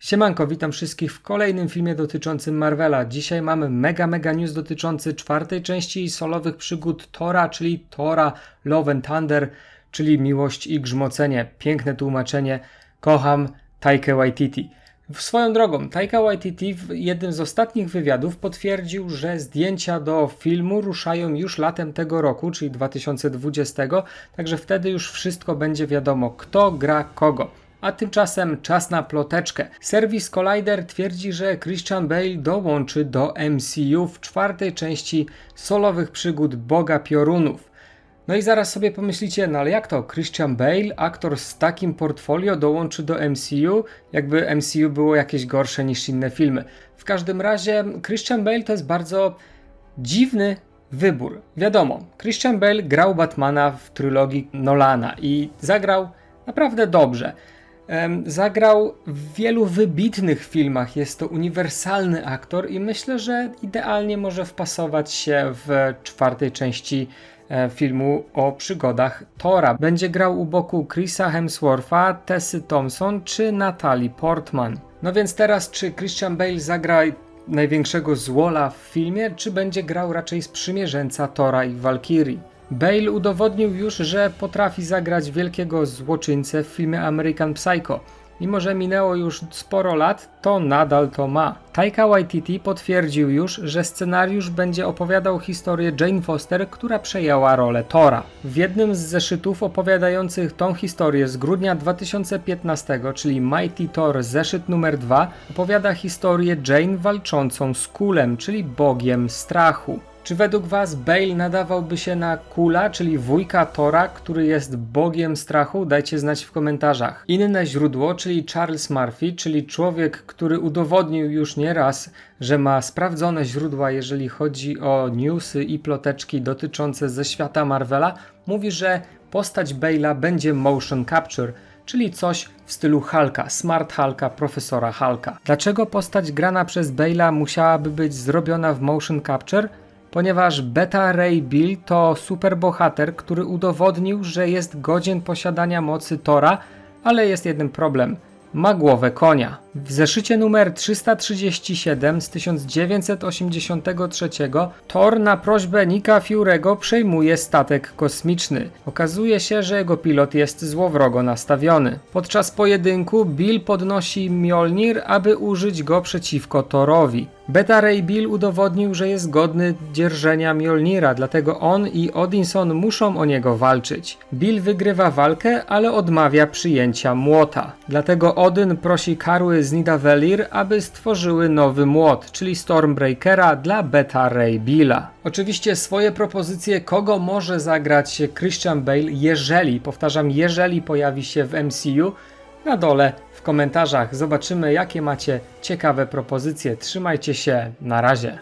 Siemanko, witam wszystkich w kolejnym filmie dotyczącym Marvela. Dzisiaj mamy mega, mega news dotyczący czwartej części solowych przygód Tora, czyli Tora Love and Thunder, czyli Miłość i Grzmocenie. Piękne tłumaczenie. Kocham Taika Waititi. Swoją drogą, Taika Waititi w jednym z ostatnich wywiadów potwierdził, że zdjęcia do filmu ruszają już latem tego roku, czyli 2020, także wtedy już wszystko będzie wiadomo, kto gra kogo. A tymczasem czas na ploteczkę. Serwis Collider twierdzi, że Christian Bale dołączy do MCU w czwartej części solowych przygód Boga Piorunów. No i zaraz sobie pomyślicie, no ale jak to? Christian Bale, aktor z takim portfolio dołączy do MCU, jakby MCU było jakieś gorsze niż inne filmy. W każdym razie Christian Bale to jest bardzo dziwny wybór. Wiadomo, Christian Bale grał Batmana w trylogii Nolana i zagrał naprawdę dobrze. Zagrał w wielu wybitnych filmach, jest to uniwersalny aktor i myślę, że idealnie może wpasować się w czwartej części e, filmu o przygodach Tora. Będzie grał u boku Chrisa Hemswortha, Tessy Thompson czy Natalie Portman. No więc teraz, czy Christian Bale zagra największego złola w filmie, czy będzie grał raczej sprzymierzeńca Tora i Valkyrie? Bale udowodnił już, że potrafi zagrać wielkiego złoczyńcę w filmie American Psycho. Mimo, że minęło już sporo lat, to nadal to ma. Taika Waititi potwierdził już, że scenariusz będzie opowiadał historię Jane Foster, która przejęła rolę Tora. W jednym z zeszytów opowiadających tą historię z grudnia 2015, czyli Mighty Thor zeszyt numer 2, opowiada historię Jane walczącą z Kulem, czyli bogiem strachu. Czy według Was Bale nadawałby się na Kula, czyli wujka Tora, który jest bogiem strachu? Dajcie znać w komentarzach. Inne źródło, czyli Charles Murphy, czyli człowiek, który udowodnił już nieraz, że ma sprawdzone źródła, jeżeli chodzi o newsy i ploteczki dotyczące ze świata Marvela, mówi, że postać Bale'a będzie motion capture czyli coś w stylu Hulka, Smart Hulka, profesora Hulka. Dlaczego postać grana przez Bale'a musiałaby być zrobiona w motion capture? Ponieważ Beta Ray Bill to superbohater, który udowodnił, że jest godzien posiadania mocy Tora, ale jest jeden problem. Ma głowę konia. W zeszycie numer 337 z 1983 Thor na prośbę Nika Fury'ego przejmuje statek kosmiczny. Okazuje się, że jego pilot jest złowrogo nastawiony. Podczas pojedynku Bill podnosi Mjolnir, aby użyć go przeciwko Thorowi. Beta Ray Bill udowodnił, że jest godny dzierżenia Mjolnira, dlatego on i Odinson muszą o niego walczyć. Bill wygrywa walkę, ale odmawia przyjęcia młota. Dlatego Odyn prosi Karły z Nidavellir, aby stworzyły nowy młot, czyli Stormbreakera dla Beta Ray Billa. Oczywiście swoje propozycje, kogo może zagrać Christian Bale, jeżeli, powtarzam, jeżeli pojawi się w MCU, na dole w komentarzach. Zobaczymy, jakie macie ciekawe propozycje. Trzymajcie się, na razie.